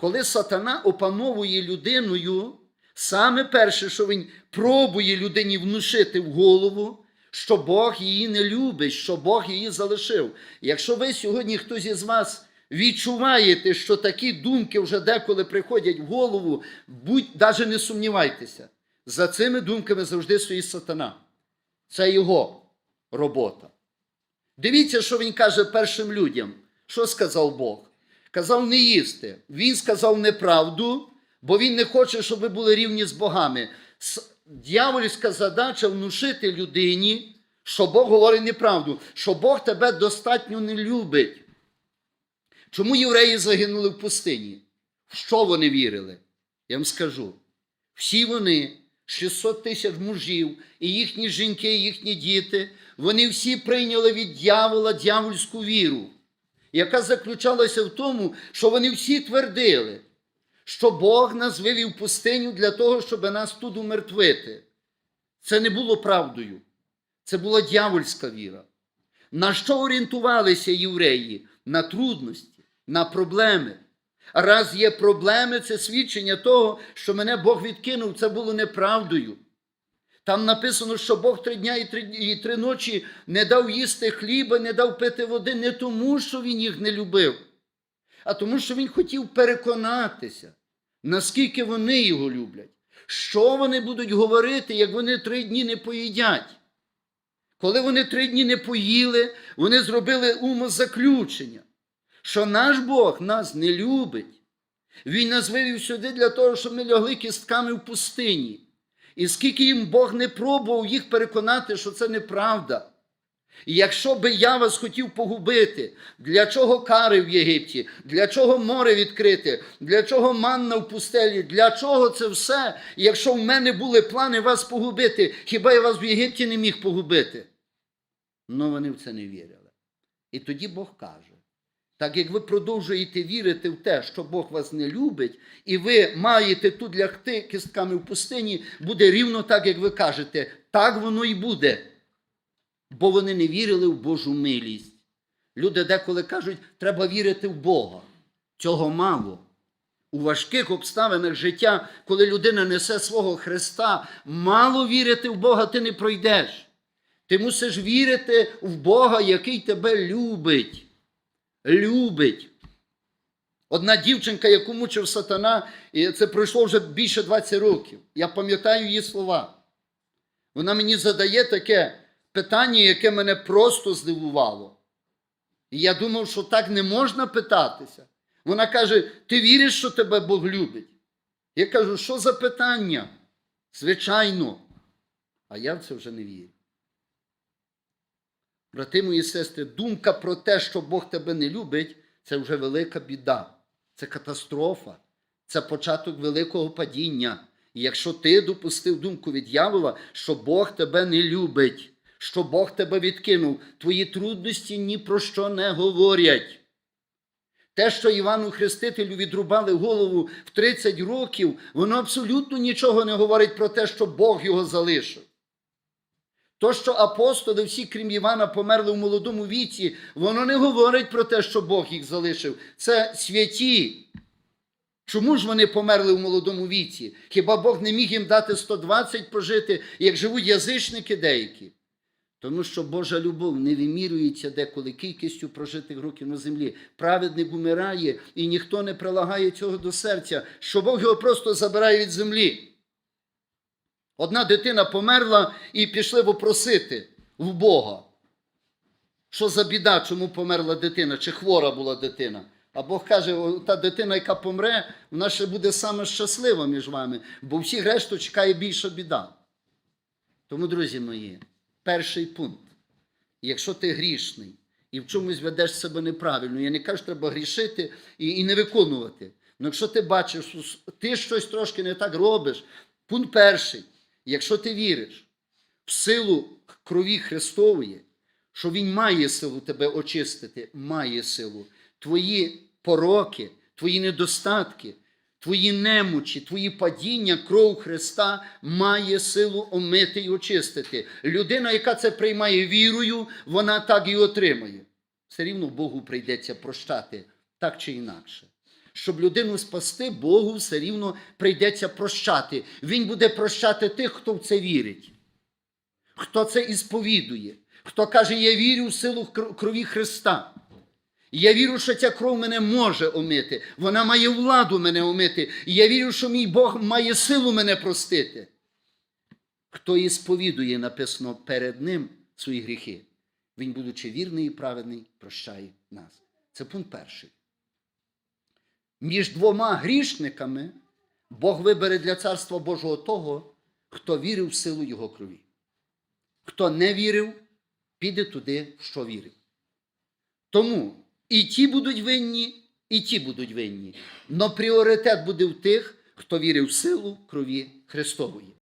коли сатана опановує людиною, саме перше, що він пробує людині внушити в голову, що Бог її не любить, що Бог її залишив. Якщо ви сьогодні хтось із вас відчуваєте, що такі думки вже деколи приходять в голову, будь навіть не сумнівайтеся. За цими думками завжди стоїть сатана. Це його робота. Дивіться, що він каже першим людям. Що сказав Бог? Казав не їсти. Він сказав неправду, бо він не хоче, щоб ви були рівні з богами. Дьявольська задача внушити людині, що Бог говорить неправду, що Бог тебе достатньо не любить. Чому євреї загинули в пустині? В що вони вірили? Я вам скажу. Всі вони, 600 тисяч мужів, і їхні жінки, і їхні діти, вони всі прийняли від дьявола дьявольську віру, яка заключалася в тому, що вони всі твердили, що Бог нас вивів пустиню для того, щоб нас тут умертвити. Це не було правдою. Це була дьявольська віра. На що орієнтувалися євреї? На трудності, на проблеми. Раз є проблеми, це свідчення того, що мене Бог відкинув, це було неправдою. Там написано, що Бог три дня і три, і три ночі не дав їсти хліба, не дав пити води не тому, що він їх не любив, а тому, що він хотів переконатися, наскільки вони його люблять. Що вони будуть говорити, як вони три дні не поїдять? Коли вони три дні не поїли, вони зробили умозаключення, що наш Бог нас не любить. Він нас вивів сюди для того, щоб ми лягли кістками в пустині. І скільки їм Бог не пробував їх переконати, що це неправда. І якщо би я вас хотів погубити, для чого кари в Єгипті, для чого море відкрите, для чого манна в пустелі, для чого це все? І якщо в мене були плани вас погубити, хіба я вас в Єгипті не міг погубити? Ну вони в це не вірили. І тоді Бог каже: так як ви продовжуєте вірити в те, що Бог вас не любить, і ви маєте тут лягти кістками в пустині, буде рівно так, як ви кажете. Так воно і буде. Бо вони не вірили в Божу милість. Люди деколи кажуть, треба вірити в Бога. Цього мало. У важких обставинах життя, коли людина несе свого Христа, мало вірити в Бога ти не пройдеш. Ти мусиш вірити в Бога, який тебе любить любить. Одна дівчинка, яку мучив сатана, і це пройшло вже більше 20 років. Я пам'ятаю її слова. Вона мені задає таке питання, яке мене просто здивувало. І я думав, що так не можна питатися. Вона каже: Ти віриш, що тебе Бог любить? Я кажу, що за питання? Звичайно. А я в це вже не вірю. Брати мої сестри, думка про те, що Бог тебе не любить, це вже велика біда, це катастрофа, це початок великого падіння. І якщо ти допустив думку від дьявола, що Бог тебе не любить, що Бог тебе відкинув, твої трудності ні про що не говорять. Те, що Івану Хрестителю відрубали голову в 30 років, воно абсолютно нічого не говорить про те, що Бог його залишив. То, що апостоли, всі, крім Івана, померли в молодому віці, воно не говорить про те, що Бог їх залишив. Це святі. Чому ж вони померли в молодому віці? Хіба Бог не міг їм дати 120 прожити, як живуть язичники деякі? Тому що Божа любов не вимірюється деколи кількістю прожитих років на землі. Праведник умирає, і ніхто не прилагає цього до серця, що Бог його просто забирає від землі. Одна дитина померла і пішли попросити в Бога. Що за біда, чому померла дитина, чи хвора була дитина? А Бог каже, та дитина, яка помре, вона ще буде саме щаслива між вами, бо всіх решту чекає більша біда. Тому, друзі мої, перший пункт. Якщо ти грішний і в чомусь ведеш себе неправильно, я не кажу, що треба грішити і, і не виконувати. Ну, якщо ти бачиш, ти щось трошки не так робиш, пункт перший. Якщо ти віриш в силу крові Христової, що Він має силу тебе очистити, має силу. Твої пороки, твої недостатки, твої немочі, твої падіння, кров Христа має силу омити і очистити. Людина, яка це приймає вірою, вона так і отримає. Все рівно Богу прийдеться прощати так чи інакше. Щоб людину спасти, Богу все рівно прийдеться прощати. Він буде прощати тих, хто в це вірить, хто це і сповідує, хто каже, я вірю в силу крові Христа. Я вірю, що ця кров мене може омити. Вона має владу мене омити. Я вірю, що мій Бог має силу мене простити. Хто і сповідує, написано перед ним свої гріхи, він, будучи вірний і праведний, прощає нас. Це пункт перший. Між двома грішниками Бог вибере для Царства Божого того, хто вірив в силу Його крові. Хто не вірив, піде туди, що вірив. Тому і ті будуть винні, і ті будуть винні. Но пріоритет буде в тих, хто вірив в силу крові Христової.